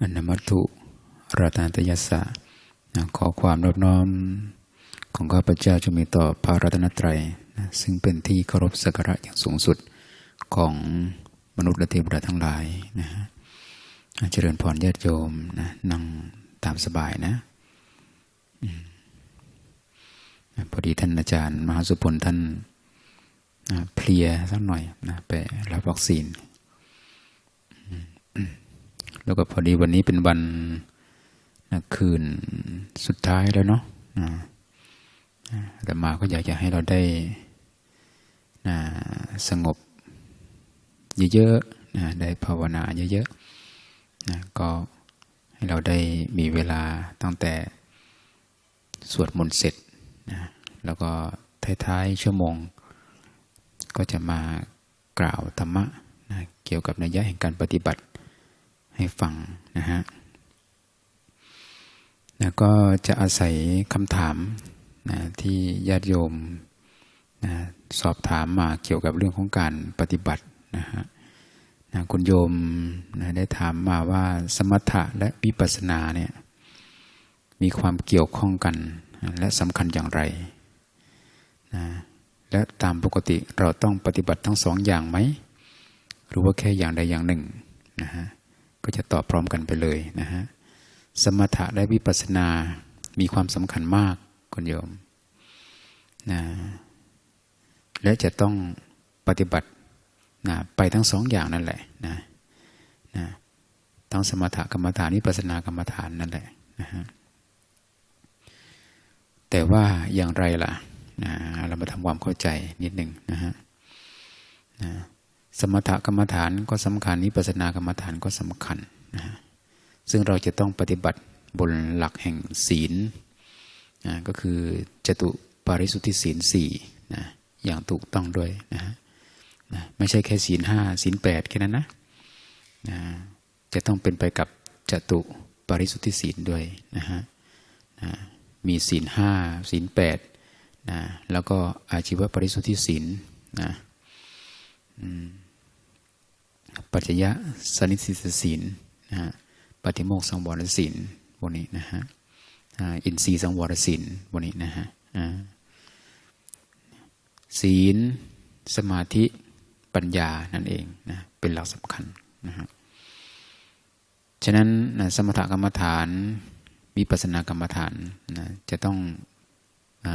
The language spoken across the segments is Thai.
อนมัตถุรัตนตยสสะขอความรบน้อมของข้าพเจ้าจะมีต่อพระรัตนตรัยซึ่งเป็นที่เคารพสักการะอย่างสูงสุดของมนุษย์และเทวดาทั้งหลายนะฮะเจริญพรญาติโยมนะนั่งตามสบายนะพอดีท่านอาจารย์ มหาสุพลท่านเพลียสักหน่อยนะไปรับวัคซีน แล้วก็พอดีวันนี้เป็นวันนะคืนสุดท้ายแล้วเนาะนะแต่มาก็อยากจะให้เราได้นะสงบเยอะๆนะได้ภาวนาเยอะๆนะก็ให้เราได้มีเวลาตั้งแต่สวดมนต์เสร็จนะแล้วก็ท้ายๆชั่วโมง ก็จะมากล่าวธรรมะนะเกี่ยวกับนัยยะแห่งการปฏิบัติ ให้ฟังนะฮะแล้วก็จะอาศัยคำถามนะที่ญาติโยมนะสอบถามมาเกี่ยวกับเรื่องของการปฏิบัตินะฮะนะคุณโยมนะได้ถามมาว่าสมถะและวิปัสสนาเนี่ยมีความเกี่ยวข้องกันและสำคัญอย่างไรนะและตามปกติเราต้องปฏิบัติทั้งสองอย่างไหม หรือว่าแค่อย่างใดอย่างหนึ่งนะฮะ ก็จะตอบพร้อมกันไปเลยนะฮะสมถะและวิปัสสนา มีความสำคัญมากคุณโยมนะและจะต้องปฏิบัตินะไปทั้งสองอย่างนั่นแหละนะนะทั้งสมถะกรรมฐานวิปัสสนากรรมฐานนั่นแหละนะฮะแต่ว่าอย่างไรล่ะนะเรามาทำความเข้าใจนิดหนึ่งนะฮะนะ สมถกรรมฐานก็สำคัญนิปัสนากรรมฐานก็สำคัญนะซึ่งเราจะต้องปฏิบัติบนหลักแห่งศีลนะก็คือจตุปาริสุทธิศีลสี่นะอย่างถูกต้องด้วยนะนะไม่ใช่แค่ศีลห้าศีลแปดแค่นั้นนะนะจะต้องเป็นไปกับจตุปาริสุทธิศีลด้วยนะฮะนะมีศีลห้าศีลแปดนะแล้วก็อาชีวปริสุทธิศีลนะ ปัจจยะสนิสิตศีลนะปฏิโมกสังวรศีลพวกนี้นะฮะอินทรีย์สังวรศีลพวกนี้นะฮะศีลสมาธิปัญญานั่นเองนะเป็นหลักสำคัญนะฮะฉะนั้นนะสมถกรรมฐานวิปัสสนากรรมฐานนะจะต้องอ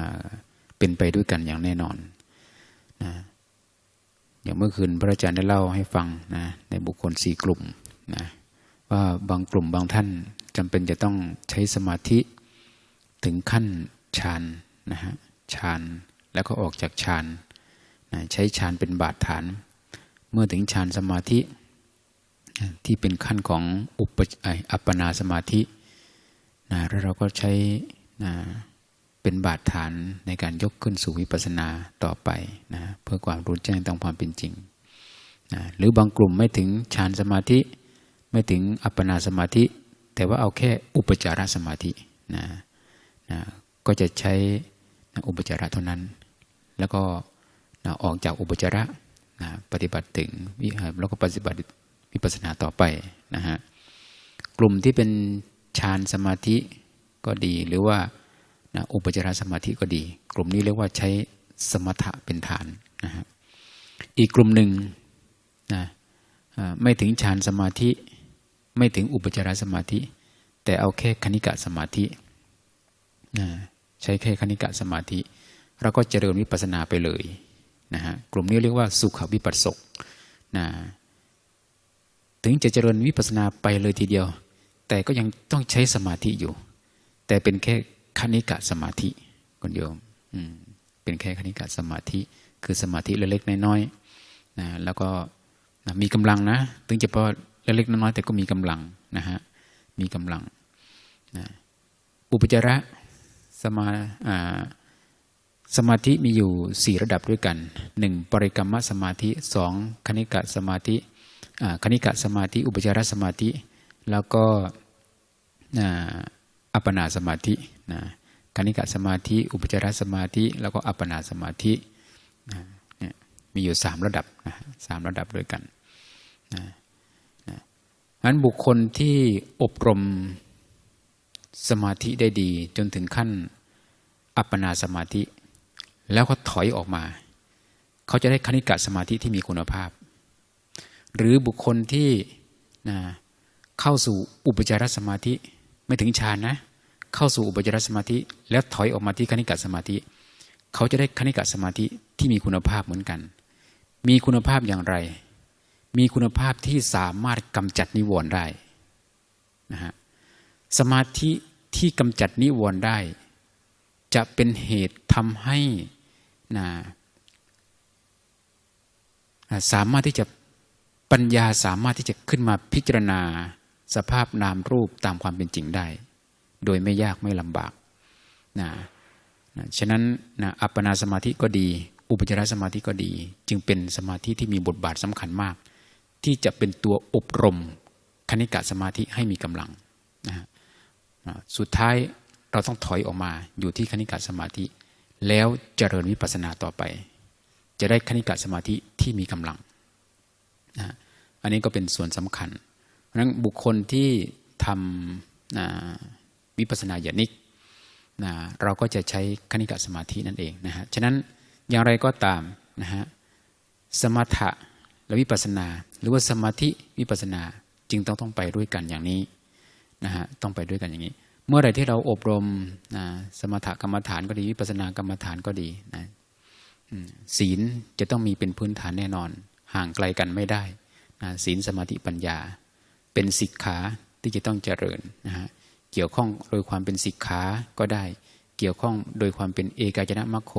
เป็นไปด้วยกันอย่างแน่นอนนะ อย่างเมื่อคืนพระอาจารย์ได้เล่าให้ฟังนะในบุคคลสี่กลุ่มนะว่าบางกลุ่มบางท่านจำเป็นจะต้องใช้สมาธิถึงขั้นฌานนะฮะฌานแล้วก็ออกจากฌานนะใช้ฌานเป็นบาดฐาน เมื่อถึงฌานสมาธิที่เป็นขั้นของอุปอัปปนาสมาธินะแล้วเราก็ใช้นะ เป็นบาดฐานในการยกขึ้นสู่วิปัสสนาต่อไปนะเพื่อความรู้แจ้งตามความเป็นจริงนะหรือบางกลุ่มไม่ถึงฌานสมาธิ ไม่ถึงอัปปนาสมาธิ แต่ว่าเอาแค่อุปจารสมาธินะนะก็จะใช้นะอุปจาระเท่านั้น แล้วก็นะออกจากอุปจาระนะปฏิบัติถึงวิหารแล้วก็ปฏิบัติวิปัสสนาต่อไปนะฮะกลุ่มที่เป็นฌานสมาธิก็ดีหรือว่า นะอุปจารสมาธิก็ดี กลุ่มนี้เรียกว่าใช้สมถะเป็นฐานนะฮะอีกกลุ่มหนึ่งนะไม่ถึงฌานสมาธิ ไม่ถึงอุปจารสมาธิ แต่เอาแค่คณิกะสมาธินะใช้แค่คณิกะสมาธิ เราก็เจริญวิปัสสนาไปเลยนะฮะกลุ่มนี้เรียกว่าสุขวิปัสสกนะถึงจะเจริญวิปัสสนาไปเลยทีเดียว แต่ก็ยังต้องใช้สมาธิอยู่ แต่เป็นแค่ คณิกะสมาธิคุณโยมเป็นแค่คณิกะสมาธิ คือสมาธิเล็กๆน้อยๆนะแล้วก็นะมีกำลังนะถึงจะพอเล็กๆน้อยๆแต่ก็มีกำลังนะฮะมีกำลังนะอุปจาระสมาสมาธิมีอยู่สี่ระดับด้วยกันหนึ่งปริกรรมสมาธิสองคณิกะสมาธิคณิกะสมาธิ อุปจารสมาธิ แล้วก็ อัปปนาสมาธินะกานิกะสมาธิ อุปจารสมาธิ แล้วก็อัปปนาสมาธินะมีอยู่สามระดับนะสามระดับด้วยกันนะนะงั้นบุคคลที่อบรมสมาธิได้ดี จนถึงขั้นอัปปนาสมาธิ แล้วก็ถอยออกมา เขาจะได้คณิกะสมาธิที่มีคุณภาพ หรือบุคคลที่นะเข้าสู่อุปจารสมาธิ ไม่ถึงฌานนะ เข้าสู่อุปจารสมาธิ แล้วถอยออกมาที่คณิกะสมาธิ เขาจะได้คณิกะสมาธิที่มีคุณภาพเหมือนกัน มีคุณภาพอย่างไร มีคุณภาพที่สามารถกำจัดนิวรณ์ได้นะฮะสมาธิที่กำจัดนิวรณ์ได้ จะเป็นเหตุทำให้นะสามารถที่จะปัญญาสามารถที่จะขึ้นมาพิจารณา สภาพนามรูปตามความเป็นจริงได้ โดยไม่ยากไม่ลำบากนะนะฉะนั้นนะอัปปนาสมาธิก็ดี อุปจารสมาธิก็ดี จึงเป็นสมาธิที่มีบทบาทสำคัญมาก ที่จะเป็นตัวอบรมคณิกะสมาธิให้มีกำลังนะสุดท้ายเราต้องถอยออกมาอยู่ที่คณิกะสมาธิ แล้วเจริญวิปัสสนาต่อไป จะได้คณิกะสมาธิที่มีกำลังนะอันนี้ก็เป็นส่วนสำคัญ นั้นบุคคลที่ทำวิปัสสนาญาณิกนะเราก็จะใช้คณิกะสมาธินั่นเองนะฮะฉะนั้นอย่างไรก็ตามนะฮะสมถะและวิปัสสนา หรือว่าสมาธิวิปัสสนาจึงต้องต้องไปด้วยกันอย่างนี้นะฮะต้องไปด้วยกันอย่างนี้ เมื่อไรที่เราอบรมนะสมถกรรมฐานก็ดีวิปัสสนากรรมฐานก็ดีนะศีลจะต้องมีเป็นพื้นฐานแน่นอน ห่างไกลกันไม่ได้นะศีลสมาธิปัญญา เป็นสิกขาที่จะต้องเจริญนะฮะเกี่ยวข้องโดยความเป็นสิกขาก็ได้ เกี่ยวข้องโดยความเป็นเอกาจนะมัคโค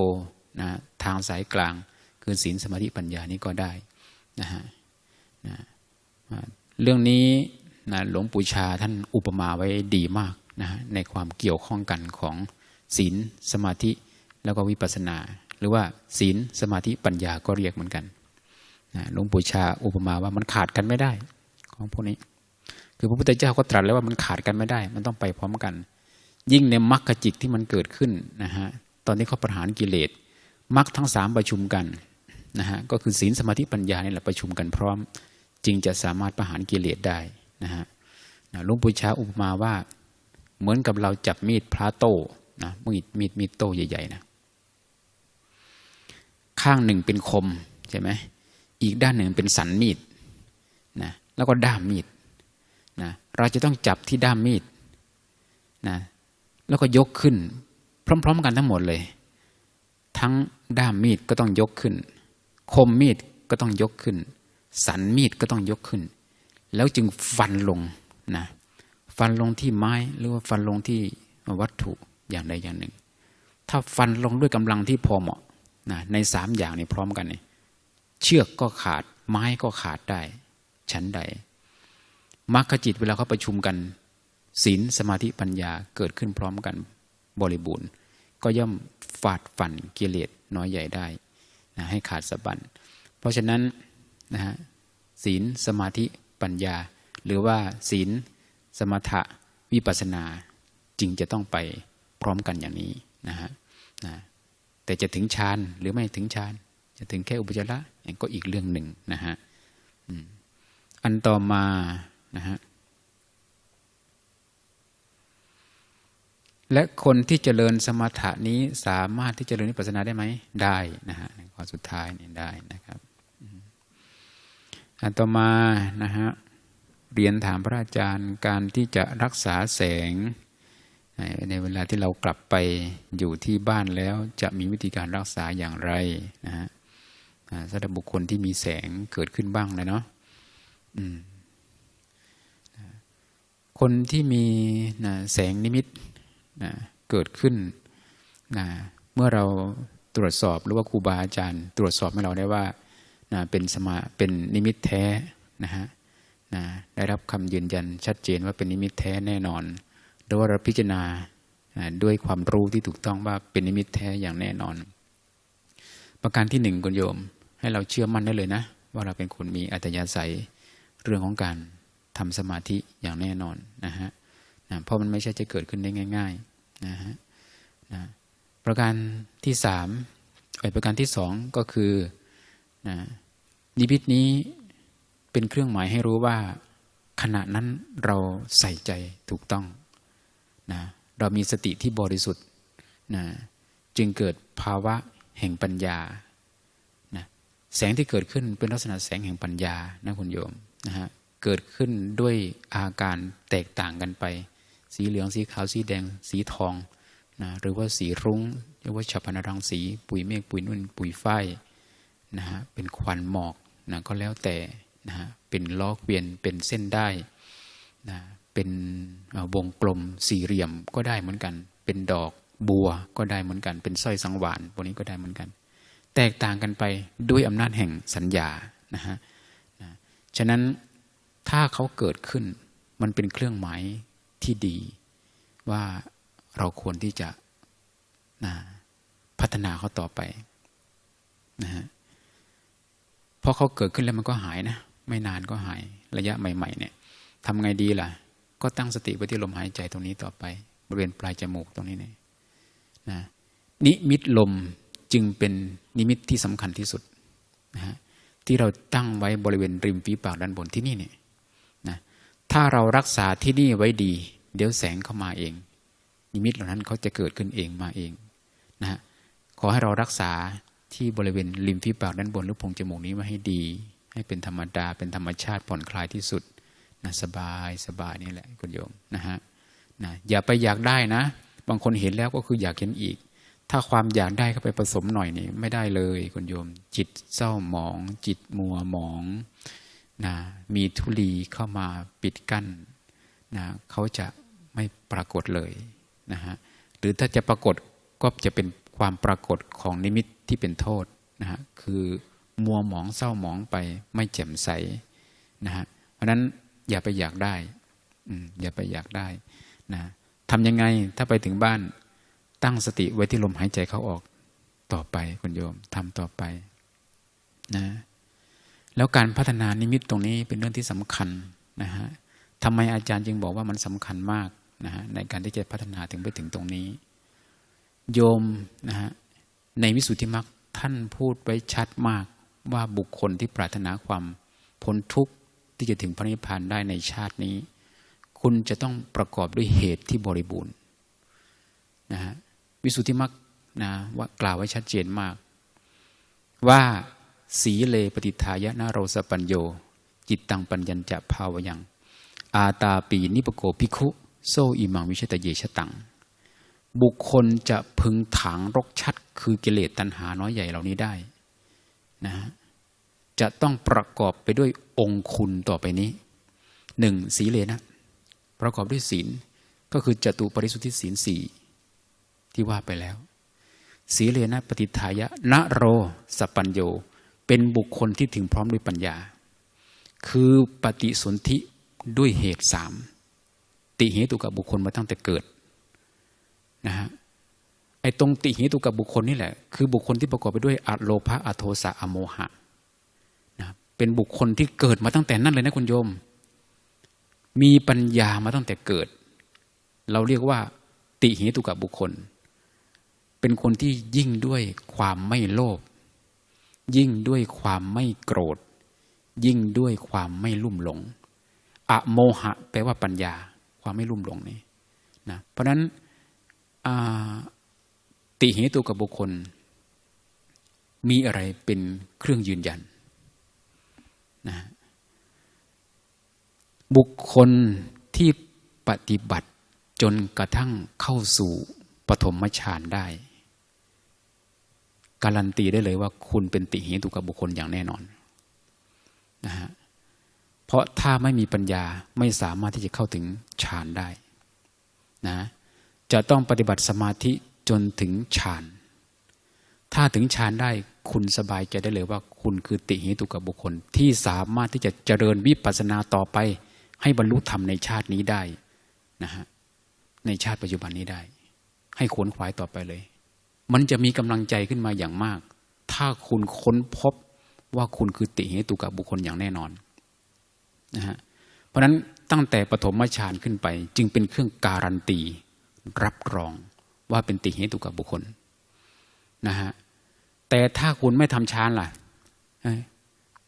นะทางสายกลางคือศีลสมาธิปัญญานี้ก็ได้นะฮะนะเรื่องนี้นะหลวงปู่ชาท่านอุปมาไว้ดีมากนะฮะในความเกี่ยวข้องกันของศีลสมาธิแล้วก็วิปัสสนา หรือว่าศีลสมาธิปัญญาก็เรียกเหมือนกันนะหลวงปู่ชาอุปมาว่ามันขาดกันไม่ได้ของพวกนี้ คือพระพุทธเจ้าก็ตรัสแล้วว่ามันขาดกันไม่ได้ มันต้องไปพร้อมกัน ยิ่งในมรรคจิตที่มันเกิดขึ้นนะฮะตอนนี้เขาประหารกิเลสมรรคทั้งสามประชุมกันนะฮะก็คือศีลสมาธิปัญญานี่แหละประชุมกันพร้อม จึงจะสามารถประหารกิเลสได้นะฮะหลวงปู่ชาอุปมาว่า เหมือนกับเราจับมีดพระโตนะมีดมีดมีดโตใหญ่ๆนะข้างหนึ่งเป็นคมใช่ไหมอีกด้านหนึ่งเป็นสันมีดนะแล้วก็ด้ามมีด นะเราจะต้องจับที่ด้ามมีดนะแล้วก็ยกขึ้น พร้อม ๆ กันทั้งหมดเลย ทั้งด้ามมีดก็ต้องยกขึ้น คมมีดก็ต้องยกขึ้น สันมีดก็ต้องยกขึ้น แล้วจึงฟันลงนะฟันลงที่ไม้หรือว่าฟันลงที่วัตถุอย่างใดอย่างหนึ่ง ถ้าฟันลงด้วยกำลังที่พอเหมาะนะในสามอย่างนี้พร้อมกันนี่เชือกก็ขาดไม้ก็ขาดได้ ชั้นใด มรรคจิตเวลาเขาประชุมกันศีลสมาธิปัญญาเกิดขึ้นพร้อมกันบริบูรณ์ ก็ย่อมฟาดฟันกิเลสน้อยใหญ่ได้นะให้ขาดสะบันเพราะฉะนั้นนะฮะศีลสมาธิปัญญา หรือว่าศีลสมถะวิปัสนาจึงจะต้องไปพร้อมกันอย่างนี้นะฮะนะแต่จะถึงฌานหรือไม่ถึงฌานจะถึงแค่อุปจาระก็อีกเรื่องหนึ่งนะฮะอันต่อมา นะฮะและคนที่เจริญสมถะนี้สามารถที่จเจริญวิปัสสนาได้ไหม ได้นะฮะข้อสุดท้ายนี่ได้นะครับอันต่อมานะฮะเรียนถามพระอาจารย์การที่จะรักษาแสง ในเวลาที่เรากลับไปอยู่ที่บ้านแล้วจะมีวิธีการรักษาอย่างไรนะฮะสำหรับบุคคลที่มีแสงเกิดขึ้นบ้างเลยเนาะ คนที่มีนะแสงนิมิตนะเกิดขึ้นนะเมื่อเราตรวจสอบหรือว่าครูบาอาจารย์ ตรวจสอบให้เราได้ว่านะเป็นสมาเป็นนิมิตแท้นะฮะนะได้รับคำยืนยันชัดเจนว่าเป็นนิมิตแท้แน่นอนหรือว่าเราพิจารณานะด้วยความรู้ที่ถูกต้องว่าเป็นนิมิตแท้อย่างแน่นอน ประการที่หนึ่งคุณโยม ให้เราเชื่อมั่นได้เลยนะ ว่าเราเป็นคนมีอัตยาศัยเรื่องของการ ทำสมาธิอย่างแน่นอนนะฮะนะเพราะมันไม่ใช่จะเกิดขึ้นได้ง่ายๆนะฮะนะประการที่สามประการที่สองก็คือนะนิพิตนี้เป็นเครื่องหมายให้รู้ว่าขณะนั้นเราใส่ใจถูกต้องนะเรามีสติที่บริสุทธิ์นะจึงเกิดภาวะแห่งปัญญานะแสงที่เกิดขึ้นเป็นลักษณะแสงแห่งปัญญานะคุณโยมนะฮะ เกิดขึ้นด้วยอาการแตกต่างกันไป สีเหลืองสีขาวสีแดงสีทองนะหรือว่าสีรุง้งเรียกว่าฉัพนรังสี ปุ๋ยเมฆปุ๋ยนุ่น ปุ๋ยฝ้ายนะฮะเป็นควันหมอกนะก็แล้วแต่นะฮะเป็นล้อเกวียนเป็นเส้นได้นะเป็นวงกลมสี่เหลี่ยมก็ได้เหมือนกัน เป็นดอกบัวก็ได้เหมือนกัน เป็นสร้อยสังวานพวกนี้ก็ได้เหมือนกัน แตกต่างกันไปด้วยอำนาจแห่งสัญญานะฮะนะฉะนั้น ถ้าเขาเกิดขึ้น มันเป็นเครื่องหมายที่ดี ว่าเราควรที่จะนะพัฒนาเขาต่อไปนะฮะเพราะเขาเกิดขึ้นแล้วมันก็หายนะ ไม่นานก็หายระยะใหม่ ๆ เนี่ยทำไงดีล่ะ ก็ตั้งสติไว้ที่ลมหายใจตรงนี้ต่อไป บริเวณปลายจมูกตรงนี้เนี่ยนะนิมิตลมจึงเป็นนิมิตที่สำคัญที่สุดนะฮะที่เราตั้งไว้บริเวณริมฝีปากด้านบนที่นี่เนี่ย ถ้าเรารักษาที่นี่ไว้ดี เดี๋ยวแสงเข้ามาเอง นิมิตเหล่านั้นเขาจะเกิดขึ้นเองมาเองนะฮะขอให้เรารักษาที่บริเวณริมฝีปากด้านบนหรือโพรงจมูกนี้ไว้ให้ดี ให้เป็นธรรมดาเป็นธรรมชาติผ่อนคลายที่สุดนะสบายสบายนี่แหละคุณโยมนะฮะนะอย่าไปอยากได้นะ บางคนเห็นแล้วก็คืออยากเห็นอีก ถ้าความอยากได้เข้าไปผสมหน่อยนี่ไม่ได้เลยคุณโยม จิตเศร้าหมอง จิตมัวหมอง นะมีทุลีเข้ามาปิดกั้นนะเขาจะไม่ปรากฏเลยนะฮะหรือถ้าจะปรากฏก็จะเป็นความปรากฏของนิมิตที่เป็นโทษนะฮะคือมัวหมองเศร้าหมองไปไม่แจ่มใสนะฮะเพราะนั้นอย่าไปอยากได้อืมอย่าไปอยากได้นะทำยังไงถ้าไปถึงบ้านตั้งสติไว้ที่ลมหายใจเขาออกต่อไปคุณโยมทำต่อไปนะ แล้วการพัฒนานิมิตตรงนี้เป็นเรื่องที่สำคัญนะฮะทำไมอาจารย์จึงบอกว่ามันสำคัญมากนะฮะในการที่จะพัฒนาถึงไปถึงตรงนี้ โยมนะฮะในวิสุทธิมรรคท่านพูดไว้ชัดมากว่าบุคคลที่ปรารถนาความพ้นทุกข์ที่จะถึงพระนิพพานได้ในชาตินี้ คุณจะต้องประกอบด้วยเหตุที่บริบูรณ์นะฮะวิสุทธิมรรคนะว่ากล่าวไว้ชัดเจนมาก ว่า สีเลปฏิทายะนาโรสปัญโย จิตตังปัญญจะภาวยัง อาตาปีนิปโกภิกขุ โซอิมังวิชตเยชตัง บุคคลจะพึงถางรกชัด คือกิเลสตัณหาน้อยใหญ่เหล่านี้ได้นะจะต้องประกอบไปด้วยองคุณต่อไปนี้หนึ่งสีเลนะ ประกอบด้วยศีลก็คือจตุปริสุทธิศีลสี่ที่ว่าไปแล้ว สีเลนะปฏิทายะนะโรสปัญโย เป็นบุคคลที่ถึงพร้อมด้วยปัญญา คือปฏิสนธิด้วยเหตุสามติเหตุกับบุคคลมาตั้งแต่เกิดนะฮะไอ้ตรงติเหตุกับบุคคลนี่แหละคือบุคคลที่ประกอบไปด้วยอโลภะอโทสะอโมหะนะเป็นบุคคลที่เกิดมาตั้งแต่นั้นเลยนะคุณโยม มีปัญญามาตั้งแต่เกิด เราเรียกว่า ติเหตุกับบุคคล เป็นคนที่ยิ่งด้วยความไม่โลภ ยิ่งด้วยความไม่โกรธ ยิ่งด้วยความไม่ลุ่มหลงอะโมหะแปลว่าปัญญา ความไม่ลุ่มหลงนี่นะเพราะนั้นติเหตุกับบุคคล มีอะไรเป็นเครื่องยืนยันนะบุคคลที่ปฏิบัติจนกระทั่งเข้าสู่ปฐมฌานได้ การันตีได้เลยว่าคุณเป็นติเหตุกับบุคคลอย่างแน่นอนนะฮะเพราะถ้าไม่มีปัญญาไม่สามารถที่จะเข้าถึงฌานได้นะจะต้องปฏิบัติสมาธิจนถึงฌาน ถ้าถึงฌานได้คุณสบายใจได้เลยว่า คุณคือติเหตุกับบุคคล ที่สามารถที่จะเจริญวิปัสสนาต่อไป ให้บรรลุธรรมในชาตินี้ได้นะฮะในชาติปัจจุบันนี้ได้ ให้ขวนขวายต่อไปเลย มันจะมีกำลังใจขึ้นมาอย่างมาก ถ้าคุณค้นพบว่าคุณคือติเหตุกับบุคคลอย่างแน่นอนนะฮะเพราะฉะนั้นตั้งแต่ปฐมฌานขึ้นไป จึงเป็นเครื่องการันตี รับรองว่าเป็นติเหตุกับบุคคลนะฮะแต่ถ้าคุณไม่ทำฌานล่ะ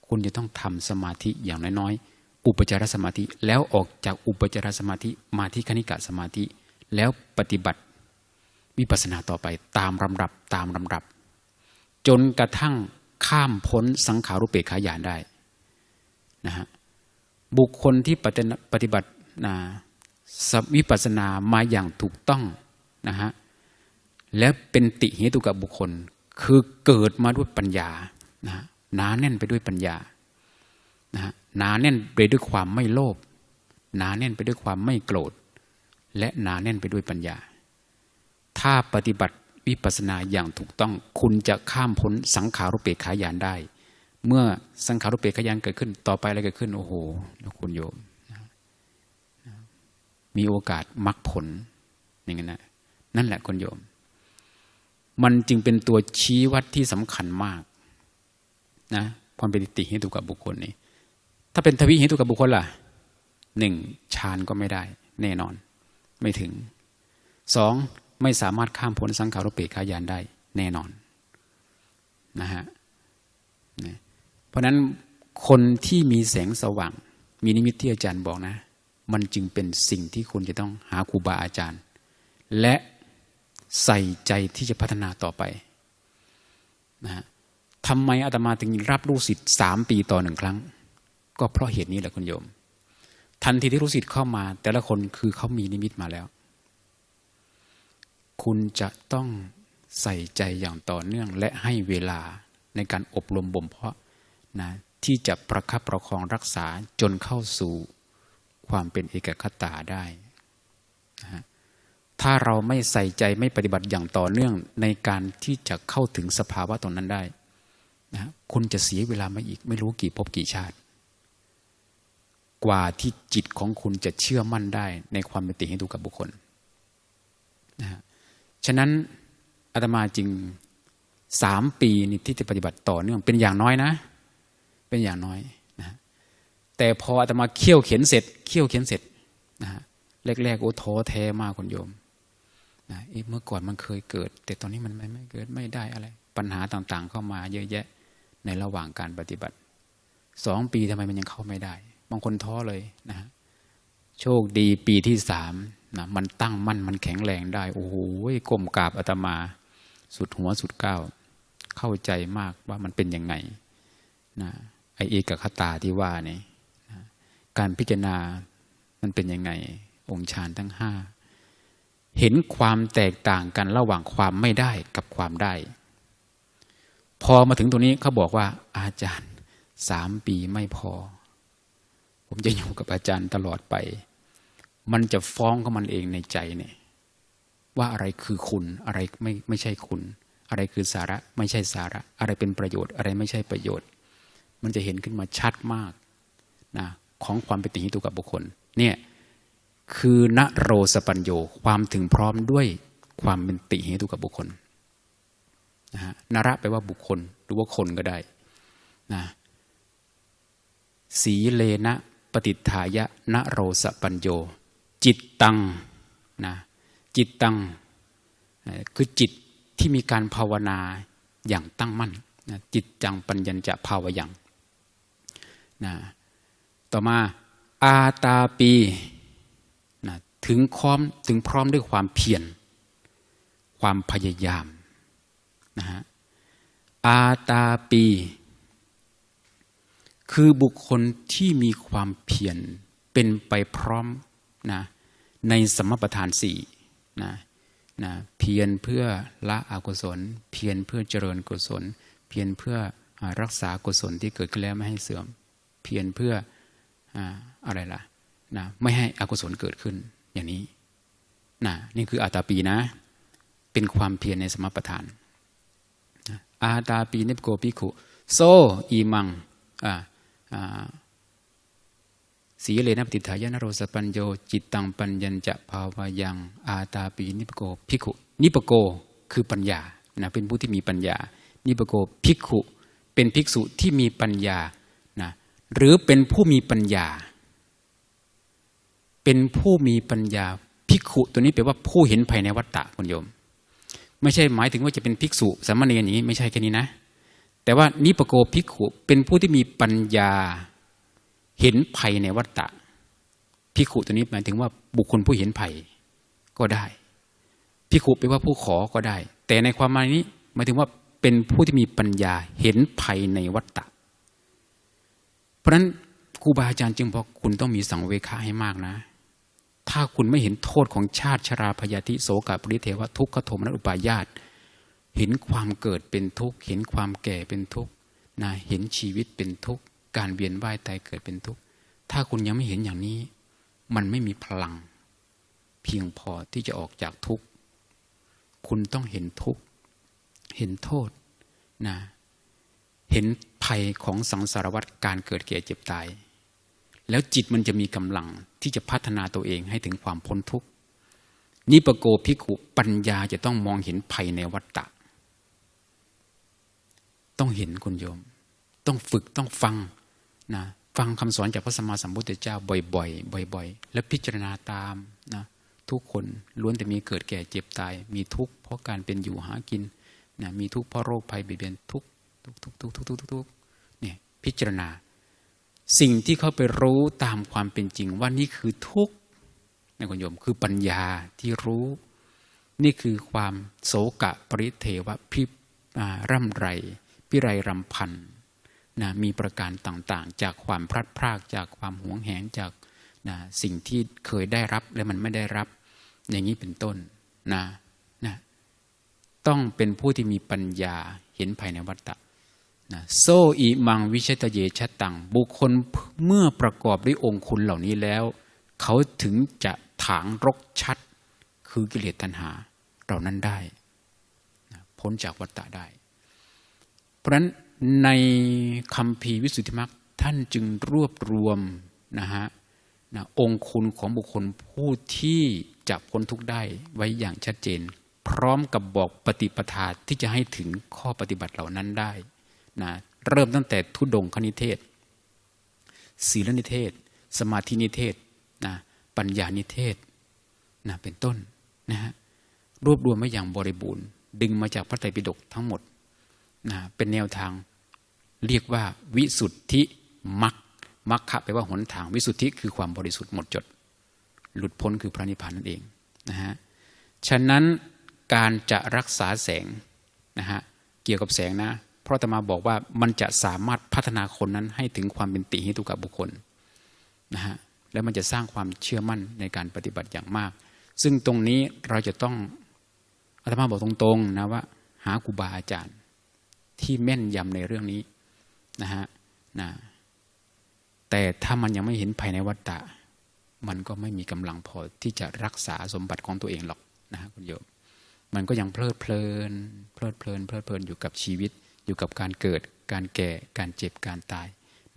คุณจะต้องทำสมาธิอย่างน้อยๆ อุปจารสมาธิ แล้วออกจากอุปจารสมาธิมาที่คณิกะสมาธิ แล้วปฏิบัติ วิปัสสนาต่อไปตามลำดับตามลำดับ จนกระทั่งข้ามพ้นสังขารุปเปกขายานได้นะฮะบุคคลที่ปฏิบัตินะสวิปัสสนามาอย่างถูกต้องนะฮะและเป็นติเหตุกับบุคคล คือเกิดมาด้วยปัญญานะฮะหนาแน่นไปด้วยปัญญานะฮะหนาแน่นไปด้วยความไม่โลภหนาแน่นไปด้วยความไม่โกรธ และหนาแน่นไปด้วยปัญญา ถ้าปฏิบัติวิปัสนาอย่างถูกต้อง คุณจะข้ามพ้นสังขารุเปกขายานได้ เมื่อสังขารุเปกขายานเกิดขึ้น ต่อไปอะไรเกิดขึ้น โอ้โหคุณโยมมีโอกาสมรรคผลอย่างนั้นนะนั่นแหละคุณโยม มันจึงเป็นตัวชี้วัดที่สำคัญมาก นะความเป็นติเหตุกับบุคคลนี่ถ้าเป็นทวิเหตุกับบุคคลล่ะหนึ่งฌานก็ไม่ได้ แน่นอน ไม่ถึงสอง ไม่สามารถข้ามพ้นสังขารุปเปขายานได้แน่นอนนะฮะเพราะนั้นคนที่มีแสงสว่าง มีนิมิตที่อาจารย์บอกนะ มันจึงเป็นสิ่งที่คุณจะต้องหาครูบาอาจารย์ และใส่ใจที่จะพัฒนาต่อไปนะฮะทำไมอาตมาถึงรับลูกศิษย์สามปีต่อหนึ่งครั้ง ก็เพราะเหตุนี้แหละคุณโยม ทันทีที่ลูกศิษย์เข้ามา แต่ละคนคือเขามีนิมิตมาแล้ว คุณจะต้องใส่ใจอย่างต่อเนื่องและให้เวลาในการอบรมบ่มเพาะนะที่จะประคับประคองรักษาจนเข้าสู่ความเป็นเอกคตาได้นะถ้าเราไม่ใส่ใจไม่ปฏิบัติอย่างต่อเนื่องในการที่จะเข้าถึงสภาวะตรงนั้นได้นะคุณจะเสียเวลามาอีก ไม่รู้กี่ภพกี่ชาติ กว่าที่จิตของคุณจะเชื่อมั่นได้ในความเป็นติให้ดูกับบุคคลนะ ฉะนั้นอาตมาจึงสามปีนี่ที่จะปฏิบัติต่อเนื่องเป็นอย่างน้อยนะ เป็นอย่างน้อยนะแต่พออาตมาเคี่ยวเขียนเสร็จเคี่ยวเขียนเสร็จนะแรกๆโอ้ท้อแท้มากคุณโยมนะเมื่อก่อนมันเคยเกิด แต่ตอนนี้มันไม่เกิดไม่ได้อะไร ปัญหาต่างๆ เข้ามาเยอะแยะในระหว่างการปฏิบัติสองปีทำไมมันยังเข้าไม่ได้ บางคนท้อเลยนะโชคดีปีที่สาม นะมันตั้งมั่นมันแข็งแรงได้ โอ้โหก้มกราบอาตมา สุดหัวสุดก้าวเข้าใจมากว่ามันเป็นยังไงนะไอเอกคตาที่ว่านี่นะการพิจารณามันเป็นยังไง องค์ฌานทั้งห้าเห็นความแตกต่างกันระหว่างความไม่ได้กับความได้ พอมาถึงตรงนี้เขาบอกว่า อาจารย์สามปีไม่พอ ผมจะอยู่กับอาจารย์ตลอดไป มันจะฟ้องกับมันเองในใจเนี่ย ว่าอะไรคือคุณอะไรไม่ไม่ใช่คุณ อะไรคือสาระไม่ใช่สาระ อะไรเป็นประโยชน์ อะไรไม่ใช่ประโยชน์ มันจะเห็นขึ้นมาชัดมากนะของความเป็นติหิตุกับบุคคล เนี่ยคือนโรสปัญโยความถึงพร้อมด้วยความเป็นติเหตุกับบุคคลนะฮะนระแปลว่าบุคคลหรือว่าคนก็ได้นะสีเลนะปฏิทายะนโรสปัญโย จิตตังนะจิตตังคือจิตที่มีการภาวนาอย่างตั้งมั่นนะจิตจังปัญญจะภาวยังนะต่อมาอาตาปีนะถึงพร้อมถึงพร้อมด้วยความเพียรความพยายามนะฮะอาตาปี คือบุคคลที่มีความเพียรเป็นไปพร้อม นะในสมประทานสี่นะนะเพียรเพื่อละอกุศล เพียรเพื่อเจริญกุศล เพียรเพื่อรักษากุศลที่เกิดขึ้นแล้วไม่ให้เสื่อม เพียรเพื่ออะไรล่ะนะไม่ให้อกุศลเกิดขึ้นอย่างนี้นะนี่คืออาตาปีนะ เป็นความเพียรในสมประทานอาตาปีเนปโกปิขุโซอีมัง สีเลนะปฏิทายนโรสปัญโย จิตตังปัญญจะภาวายัง อาตาปีนิปโกพิขุนิปโกคือปัญญานะเป็นผู้ที่มีปัญญา นิปโกพิกขุเป็นภิกษุที่มีปัญญานะหรือเป็นผู้มีปัญญา เป็นผู้มีปัญญาภิกขุตัวนี้แปลว่าผู้เห็นภายในวัฏฏะคุณโยม ไม่ใช่หมายถึงว่าจะเป็นภิกษุสามเณรอย่างนี้ไม่ใช่แค่นี้นะ แต่ว่านิปโกภิกขุเป็นผู้ที่มีปัญญา เห็นภัยในวัฏฏะพิขุตัวนี้หมายถึงว่าบุคคลผู้เห็นภัยก็ได้พิขุแปลว่าผู้ขอก็ได้ แต่ในความหมายนี้หมายถึงว่าเป็นผู้ที่มีปัญญาเห็นภัยในวัฏฏะเพราะฉะนั้นครูบาอาจารย์จึงบอกคุณต้องมีสังเวคาให้มากนะ ถ้าคุณไม่เห็นโทษของชาติชราพยาธิโสกปริเทวทุกขโทมนัอุปายาตเห็นความเกิดเป็นทุกข์เห็นความแก่เป็นทุกข์นะเห็นชีวิตเป็นทุกข์ การเวียนว่ายตายเกิดเป็นทุกข์ ถ้าคุณยังไม่เห็นอย่างนี้ มันไม่มีพลัง เพียงพอที่จะออกจากทุกข์ คุณต้องเห็นทุกข์ เห็นโทษนะ เห็นภัยของสังสารวัฏการเกิดแก่เจ็บตาย แล้วจิตมันจะมีกำลังที่จะพัฒนาตัวเองให้ถึงความพ้นทุกข์นิปโกภิกขุปัญญาจะต้องมองเห็นภัยในวัฏฏะต้องเห็นคุณโยม ต้องฝึกต้องฟัง นะฟังคำสอนจากพระสัมมาสัมพุทธเจ้าบ่อยๆ บ่อย ๆ แล้วพิจารณาตามนะทุกคนล้วนแต่มีเกิดแก่เจ็บตาย มีทุกข์เพราะการเป็นอยู่หากินนะมีทุกข์เพราะโรคภัยเบียดเบียนทุกทุกทุกทุกทุกทุกทุกเนี่ยพิจารณา สิ่งที่เขาไปรู้ตามความเป็นจริงว่านี่คือทุกข์นะคุณโยมคือปัญญาที่รู้ นี่คือความโศกะปริเทวะพิร่ำไร พิไรรำพัน นะมีประการต่างๆ จากความพลัดพรากจากความหวงแหนจากนะสิ่งที่เคยได้รับและมันไม่ได้รับอย่างนี้เป็นต้นนะนะต้องเป็นผู้ที่มีปัญญาเห็นภายในวัฏฏะนะโซอีมังวิเชตเยชตัง บุคคลเมื่อประกอบด้วยองค์คุณเหล่านี้แล้ว เขาถึงจะถางรกชัด คือกิเลสตัณหาเรานั้นได้นะพ้นจากวัฏฏะได้ เพราะนั้น ในคำพีวิสุทธิมรรคท่านจึงรวบรวมนะฮะนะองคุณของบุคคลผู้ที่จะพ้นทุกข์ได้ไว้อย่างชัดเจน พร้อมกับบอกปฏิปทาที่จะให้ถึงข้อปฏิบัติเหล่านั้นได้นะเริ่มตั้งแต่ทุดงคณิเทศ ศีลนิเทศ สมาธินิเทศนะปัญญานิเทศนะเป็นต้นนะฮะรวบรวมไว้อย่างบริบูรณ์ ดึงมาจากพระไตรปิฎกทั้งหมด นะเป็นแนวทางเรียกว่าวิสุทธิมักมักคะแปลว่าหนทาง วิสุทธิคือความบริสุทธิ์หมดจด หลุดพ้นคือพระนิพพานนั่นเองนะฮะฉะนั้นการจะรักษาแสงนะฮะเกี่ยวกับแสงนะ เพราะตมาบอกว่ามันจะสามารถพัฒนาคนนั้นให้ถึงความเป็นติหิตุกับบุคคลนะฮะแล้วมันจะสร้างความเชื่อมั่นในการปฏิบัติอย่างมาก ซึ่งตรงนี้เราจะต้องอาตมาบอกตรงๆนะว่า หาครูบาอาจารย์ ที่แม่นยำในเรื่องนี้นะฮะนะแต่ถ้ามันยังไม่เห็นภายในวัฏฏะมันก็ไม่มีกำลังพอที่จะรักษาสมบัติของตัวเองหรอกนะฮะคุณโยม มันก็ยังเพลิดเพลิน เพลิดเพลิน เพลิดเพลินอยู่กับชีวิต อยู่กับการเกิด การแก่ การเจ็บ การตาย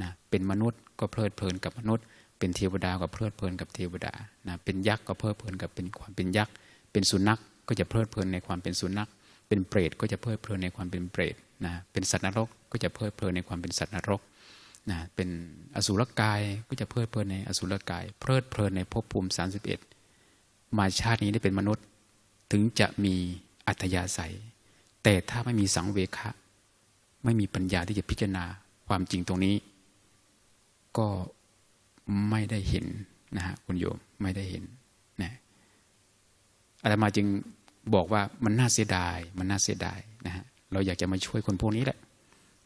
นะเป็นมนุษย์ก็เพลิดเพลินกับมนุษย์ เป็นเทวดาก็เพลิดเพลินกับเทวดานะเป็นยักษ์ก็เพลิดเพลินกับเป็นความเป็นยักษ์ เป็นสุนัขก็จะเพลิดเพลินในความเป็นสุนัข เป็นเปรตก็จะเพลิดเพลินในความเป็นเปรต นะเป็นสัตว์นรกก็จะเพลิดเพลินในความเป็นสัตว์นรกนะเป็นอสุรกายก็จะเพลิดเพลินในอสุรกาย เพลิดเพลินในภพภูมิ 31 มาชาตินี้ได้เป็นมนุษย์ ถึงจะมีอัธยาศัย แต่ถ้าไม่มีสังเวคะ ไม่มีปัญญาที่จะพิจารณาความจริงตรงนี้ ก็ไม่ได้เห็นนะฮะคุณโยมไม่ได้เห็นนะอาตมาจึงบอกว่ามันน่าเสียดาย มันน่าเสียดายนะฮะ เราอยากจะมาช่วยคนพวกนี้แหละ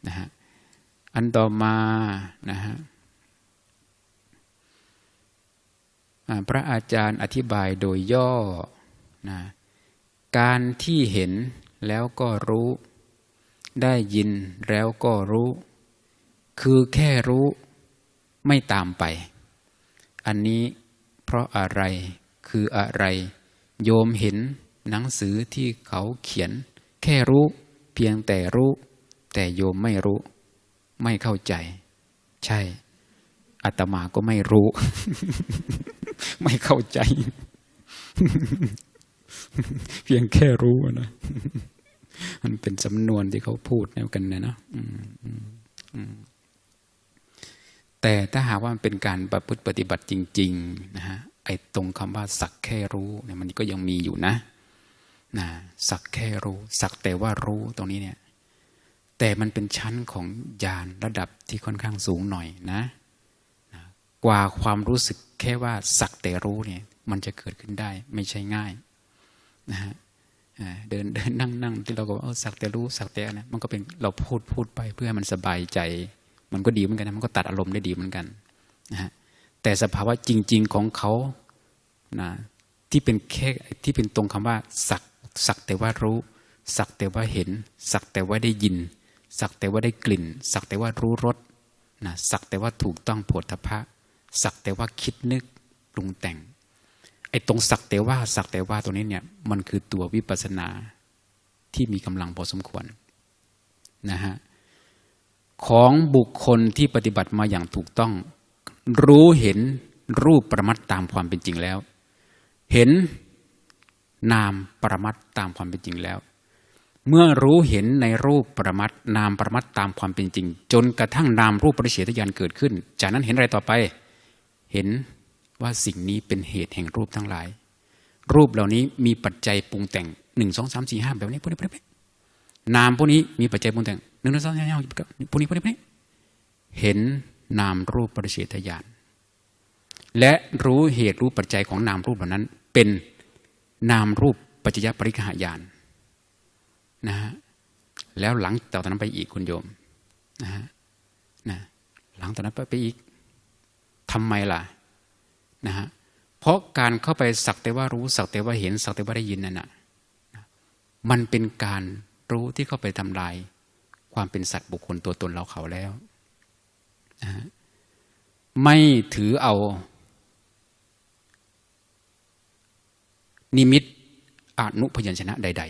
นะฮะอันต่อมานะฮะพระอาจารย์อธิบายโดยย่อนะการที่เห็นแล้วก็รู้ ได้ยินแล้วก็รู้ คือแค่รู้ไม่ตามไป อันนี้เพราะอะไรคืออะไร โยมเห็นหนังสือที่เขาเขียน แค่รู้ เพียงแต่รู้ แต่โยมไม่รู้ ไม่เข้าใจ ใช่อาตมาก็ไม่รู้ ไม่เข้าใจ เพียงแค่รู้นะมันเป็นสำนวนที่เขาพูดแนวกันนะเนาะแต่ถ้าหากว่ามันเป็นการประพฤติปฏิบัติจริง ๆ นะฮะไอ้ตรงคำว่าสักแค่รู้เนี่ยมันก็ยังมีอยู่นะ นะสักแค่รู้ สักแต่ว่ารู้ตรงนี้เนี่ย แต่มันเป็นชั้นของญาณระดับที่ค่อนข้างสูงหน่อยนะนะกว่าความรู้สึกแค่ว่าสักแต่รู้เนี่ย มันจะเกิดขึ้นได้ไม่ใช่ง่ายนะฮะเดินเดินนั่งนั่งที่เราก็เออสักแต่รู้สักแต่นะมันก็เป็นเราพูดพูดไปเพื่อให้มันสบายใจ มันก็ดีเหมือนกันนะมันก็ตัดอารมณ์ได้ดีเหมือนกันนะฮะแต่สภาวะจริง ๆของเขานะที่เป็นแค่ที่เป็นตรงคำว่าสัก สักแต่ว่ารู้ สักแต่ว่าเห็น สักแต่ว่าได้ยิน สักแต่ว่าได้กลิ่น สักแต่ว่ารู้รสนะสักแต่ว่าถูกต้องโผฏฐัพะสักแต่ว่าคิดนึกปรุงแต่งไอ้ตรงสักแต่ว่าสักแต่ว่าตรงนี้เนี่ยมันคือตัววิปัสสนาที่มีกำลังพอสมควรนะฮะของบุคคลที่ปฏิบัติมาอย่างถูกต้อง รู้เห็นรูปประมัดตามความเป็นจริงแล้ว เห็น นามปรมัดตามความเป็นจริงแล้ว เมื่อรู้เห็นในรูปปรมัดนามปรมัดตามความเป็นจริง จนกระทั่งนามรูปปริเฉทญาณเกิดขึ้น จากนั้นเห็นอะไรต่อไป เห็นว่าสิ่งนี้เป็นเหตุแห่งรูปทั้งหลาย รูปเหล่านี้มีปัจจัยปรุงแต่งหนึ่งสองสามสี่ห้าแบบนี้พวกนี้พวกนี้นามพวกนี้มีปัจจัยปรุงแต่งหนึ่งสองสามสี่ห้าพวกนี้พวกนี้พวกนี้เห็นนามรูปปริเฉทญาณและรู้เหตุรู้ปัจจัยของนามรูปเหล่านั้น เป็น นามรูปปัจจยปริกหายานนะฮะแล้วหลังจากนั้นไปอีกคุณโยมนะฮะนะหลังจากนั้นไปอีกทำไมล่ะนะฮะเพราะการเข้าไปสักแต่ว่ารู้สักแต่ว่าเห็นสักแต่ว่าได้ยินนั่นน่ะมันเป็นการรู้ที่เข้าไปทำลาย ความเป็นสัตว์บุคคลตัวตนเราเขาแล้วนะฮะไม่ถือเอา นิมิตอนุพยัญชนะใด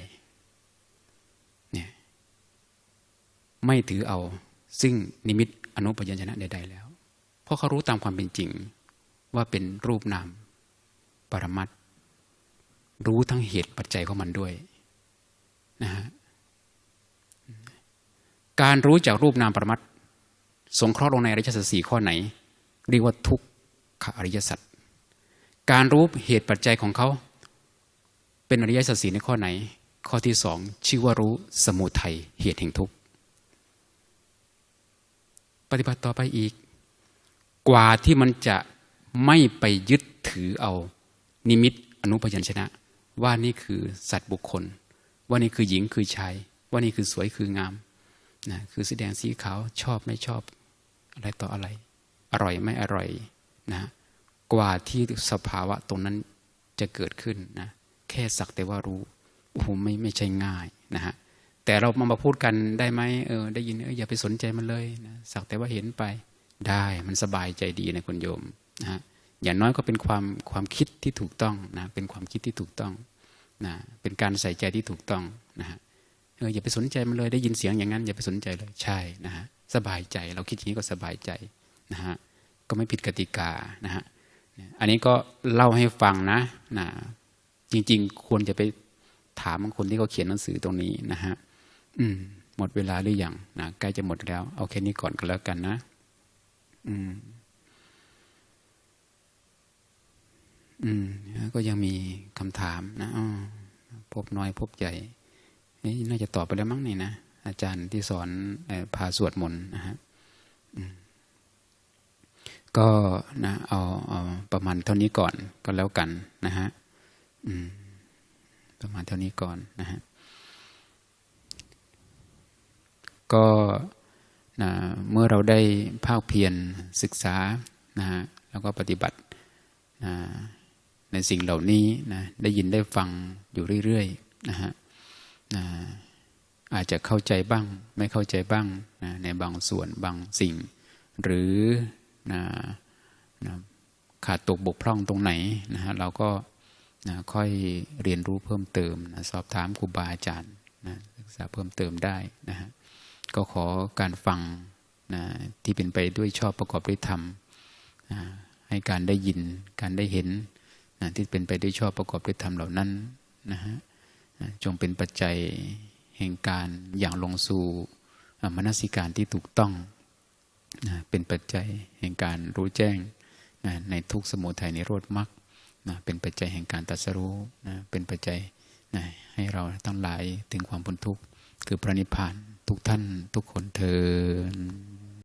ๆ เนี่ย ไม่ถือเอา ซึ่งนิมิตอนุพยัญชนะใด ๆ แล้ว เพราะเขารู้ตามความเป็นจริง ว่าเป็นรูปนามปรมัตถ์รู้ทั้งเหตุปัจจัยของมันด้วยนะฮะการรู้จากรูปนามปรมัตถ์สงเคราะห์ลงในอริยสัจสี่ข้อไหน เรียกว่าทุกขอริยสัจการรู้เหตุปัจจัยของเขา เป็นอริยสัจสี่ในข้อไหน ข้อที่สองชื่อว่ารู้สมุทัยเหตุแห่งทุกข์ปฏิบัติต่อไปอีก กว่าที่มันจะไม่ไปยึดถือเอา นิมิตอนุพยัญชนะ ว่านี่คือสัตว์บุคคล ว่านี่คือหญิงคือชาย ว่านี่คือสวยคืองามนะคือสีแดงสีขาวชอบไม่ชอบ อะไรต่ออะไร อร่อยไม่อร่อยนะกว่าที่สภาวะตรงนั้นจะเกิดขึ้นนะ แค่สักแต่ว่ารู้โอ้โหไม่ไม่ใช่ง่ายนะฮะแต่เรามามาพูดกันได้ไหมเออได้ยินเอออย่าไปสนใจมันเลยนะสักแต่ว่าเห็นไปได้มันสบายใจดีนะคุณโยมนะฮะอย่างน้อยก็เป็นความความคิดที่ถูกต้องนะเป็นความคิดที่ถูกต้องนะเป็นการใส่ใจที่ถูกต้องนะฮะเอออย่าไปสนใจมันเลยได้ยินเสียงอย่างนั้นอย่าไปสนใจเลยใช่นะฮะสบายใจเราคิดอย่างนี้ก็สบายใจนะฮะก็ไม่ผิดกติกานะฮะอันนี้ก็เล่าให้ฟังนะนะ จริง ๆ ควรจะไปถามคนที่เขาเขียนหนังสือตรงนี้นะฮะอืม หมดเวลาหรือยังนะใกล้จะหมดแล้ว เอาแค่นี้ก่อนก็แล้วกันนะ อืม อืมก็ยังมีคำถามนะอ๋อพบน้อยพบใหญ่นี่น่าจะตอบไปแล้วมั้งนี่นะอาจารย์ที่สอนพาสวดมนต์นะฮะก็นะเอาเอาประมาณเท่านี้ก่อนก็แล้วกันนะฮะ ประมาณเท่านี้ก่อนนะฮะก็นะเมื่อเราได้ภาคเพียรศึกษานะฮะแล้วก็ปฏิบัตินะในสิ่งเหล่านี้นะได้ยินได้ฟังอยู่เรื่อยๆนะฮะนะอาจจะเข้าใจบ้าง ไม่เข้าใจบ้างนะในบางส่วนบางสิ่ง หรือนะนะขาดตกบกพร่องตรงไหนนะฮะเราก็ นะค่อยเรียนรู้เพิ่มเติมนะสอบถามครูบาอาจารย์นะศึกษาเพิ่มเติมได้นะฮะก็ขอการฟังนะที่เป็นไปด้วยชอบประกอบด้วยธรรมนะให้การได้ยินการได้เห็นนะที่เป็นไปด้วยชอบประกอบด้วยธรรมเหล่านั้นนะฮะจงเป็นปัจจัยแห่งการอย่างลงสู่มนสิการที่ถูกต้องนะเป็นปัจจัยแห่งการรู้แจ้งนะในทุกสมุทัยในโรดมรรค นะเป็นปัจจัยแห่งการตัดสรู้นะเป็นปัจจัยนะให้เราตั้งหลายถึงความพ้นทุกข์คือพระนิพพานทุกท่านทุกคนเทอ